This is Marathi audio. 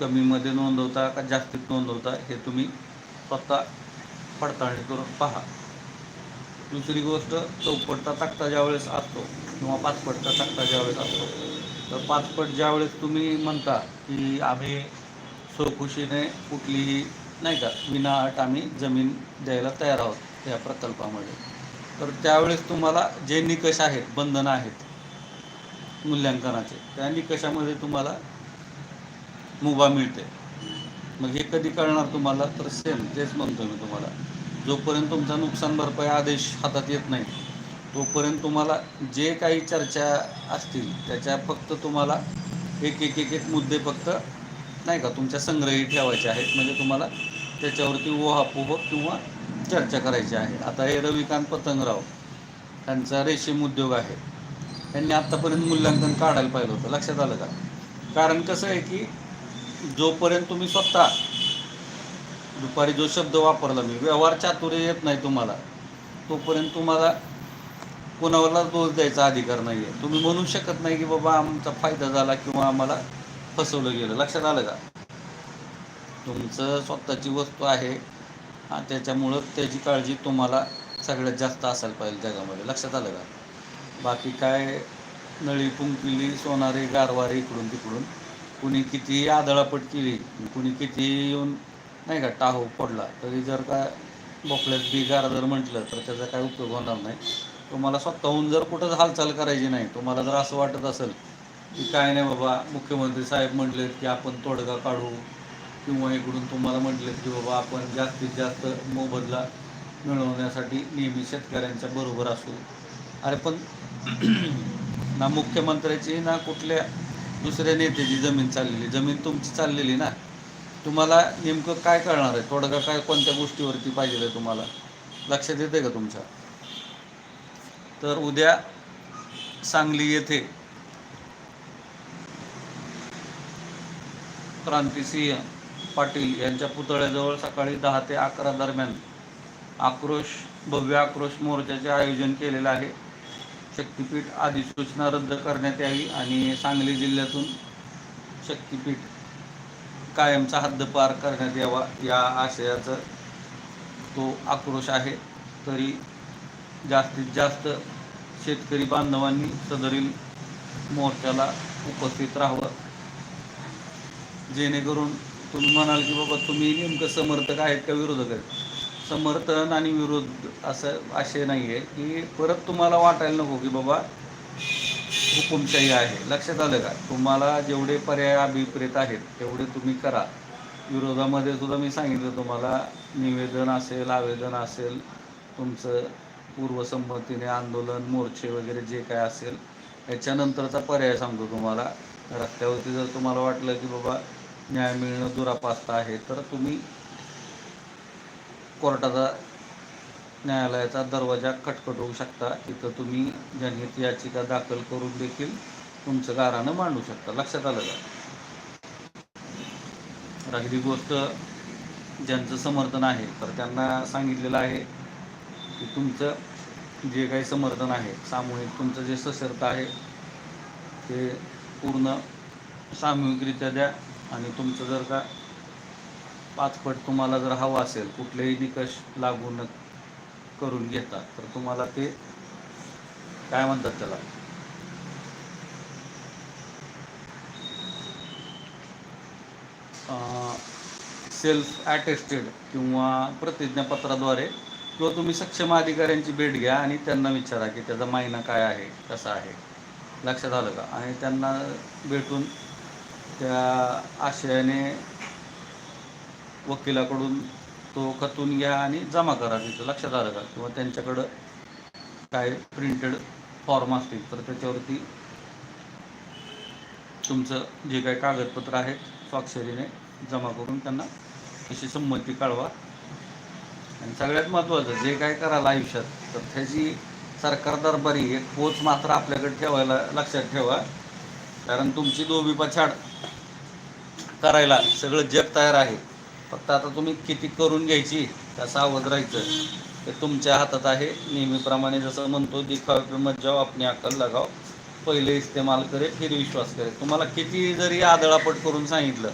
कमीमध्ये नोंदवता का जास्तीत नोंदवता हे तुम्ही स्वतः पडताळणी करून पहा. दुसरी गोष्ट चौपटचा तक्ता ज्यावेळेस असतो किंवा पाचपटचा तक्ता ज्यावेळेस असतो तर पाचपट ज्यावेळेस तुम्ही म्हणता की आम्ही सोखुशीने कुठलीही नाही का विनाअट आम्ही जमीन द्यायला तयार आहोत या प्रकल्पामध्ये तर त्यावेळेस तुम्हाला जे निकष आहेत बंधनं आहेत मूल्यांकनाचे त्या निकषामध्ये तुम्हाला मुभा मिळते. मग हे कधी कळणार तुम्हाला? तर सेम तेच म्हणतो मी तुम्हाला. जोपर्यंत तुमचा नुकसान भरपाई आदेश हातात येत नाही तोपर्यंत तुम्हाला जे काही चर्चा असतील त्याच्या फक्त तुम्हाला एक एक एक एक मुद्दे फक्त नाही का तुमच्या संग्रही ठेवायचे आहेत. म्हणजे तुम्हाला त्याच्यावरती ओहापोह किंवा चर्चा करायची आहे. आता हे रविकांत पतंगराव यांचा रेशीम उद्योग आहे. यांनी आत्तापर्यंत मूल्यांकन काढायला पाहिलं होतं. लक्षात आलं का? कारण कसं आहे की जोपर्यंत तुम्ही स्वतः दुपारी जो शब्द वापरला मी व्यवहार चातुर्य येत नाही तुम्हाला तोपर्यंत तुम्हाला कोणावरला दोष द्यायचा अधिकार नाही आहे तुम्ही म्हणू शकत नाही की बाबा आमचा फायदा झाला किंवा आम्हाला फसवलं गेलं. लक्षात आलं का? तुमचं स्वतःची वस्तू आहे त्याच्यामुळं त्याची काळजी तुम्हाला सगळ्यात जास्त असायला पाहिजे जगामध्ये. लक्षात आलं का? बाकी काय नळी पुंकिली सोनारी गारवारी इकडून तिकडून कुणी किती आदळापट केली कुणी किती येऊन नाही का टाहो पडला तरी जर का बोकड्यात बिगार जर म्हटलं तर त्याचा काय उपयोग होणार नाही. तुम्हाला स्वतःहून जर कुठंच हालचाल करायची नाही तुम्हाला जर असं वाटत असेल की काय नाही बाबा मुख्यमंत्री साहेब म्हटलेत की आपण तोडगा काढू किंवा इकडून तुम्हाला म्हटलेत की बाबा आपण जास्तीत जास्त मोबदला मिळवण्यासाठी नेहमी शेतकऱ्यांच्या बरोबर असू. अरे पण ना मुख्यमंत्र्याची ना कुठल्या दुसऱ्या नेत्याची जमीन चाललेली. जमीन तुमची चाललेली ना. तुम्हाला नेमकं काय कळणार आहे? तोडगा काय कोणत्या गोष्टीवरती पाहिजे आहे तुम्हाला? लक्षात येते का तुमच्या? तर उद्या सांगली येथे क्रांतिसिंह पाटील यांच्या पुतळ्याजवळ सकाळी दहा ते अकरा दरम्यान आक्रोश भव्य आक्रोश मोर्चाचे आयोजन केलेलं आहे. शक्तीपीठ अधिसूचना रद्द करण्यात यावी आणि सांगली जिल्ह्यातून शक्तीपीठ कायमचा हद्दपार करण्यात यावा या आशयाचा तो आक्रोश आहे. तरी जास्तीत जास्त शेतकरी बांधवांनी सदरील मोर्चाला उपस्थित राहावं. जेणेकरून तुम्ही म्हणाल की बाबा तुम्ही नेमकं समर्थक आहेत का विरोधक आहेत? समर्थन आणि विरोध असं आशय नाही आहे की परत तुम्हाला वाटायला नको की बाबा हुकुमशाही आहे. लक्षात आलं का? तुम्हाला जेवढे पर्याय अभिप्रेत आहेत तेवढे तुम्ही करा. विरोधामध्ये सुद्धा मी सांगितलं तुम्हाला निवेदन असेल आवेदन असेल तुमचं पूर्वसंमतीने आंदोलन मोर्चे वगैरे जे काय असेल याच्यानंतरचा पर्याय सांगतो तुम्हाला. रस्त्यावरती जर तुम्हाला वाटलं की बाबा न्याय मिळणं दुरापास्त आहे तर तुम्ही कोर्टाचा न्यायालयाचा दरवाजा खटखटवू शकता. तिथं तुम्ही जनहित याचिका दाखल करून देखील तुमचं गारानं मांडू शकता. लक्षात आलं का? राहिली गोष्ट ज्यांचं समर्थन आहे तर त्यांना सांगितलेलं आहे की तुमचं जे काही समर्थन आहे सामूहिक तुमचं जे सशर्त आहे ते पूर्ण सामूहिकरित्या द्या आणि तुमचं जर का पाचपट तुम्हाला जर हवं असेल कुठलेही निकष लागू न करून घेता तर तुम्हाला ते काय म्हणतात त्याला? सेल्फ ॲटेस्टेड किंवा प्रतिज्ञापत्राद्वारे किंवा तुम्ही सक्षम अधिकाऱ्यांची भेट घ्या आणि त्यांना विचारा की त्याचा महिना काय आहे कसा आहे. लक्षात आलं का? आणि त्यांना भेटून त्या आशयाने वकिलाकडून तो खतून घ्या आणि जमा करा तिथं लक्षात आलं का? किंवा त्यांच्याकडं काय प्रिंटेड फॉर्म असतील तर त्याच्यावरती तुमचं जे काही कागदपत्र आहेत स्वाक्षरीने जमा करून त्यांना अशी संमती कळवा. आणि सगळ्यात महत्त्वाचं जे काय करायला आयुष्यात तर त्याची सरकार दरबारी एक पोच मात्र आपल्याकडे ठेवायला लक्षात ठेवा. कारण तुमची दोबी पछाड करायला सगळं जग तयार आहे. फक्त आता तुम्ही किती करून घ्यायची त्या सावध राहायचं. ते तुमच्या हातात आहे. नेहमीप्रमाणे जसं म्हणतो दिखावे पे मत जाओ अपनी अक्कल लगाव पहिले इस्तेमाल करे फिर विश्वास करे. तुम्हाला किती जरी आदळापट करून सांगितलं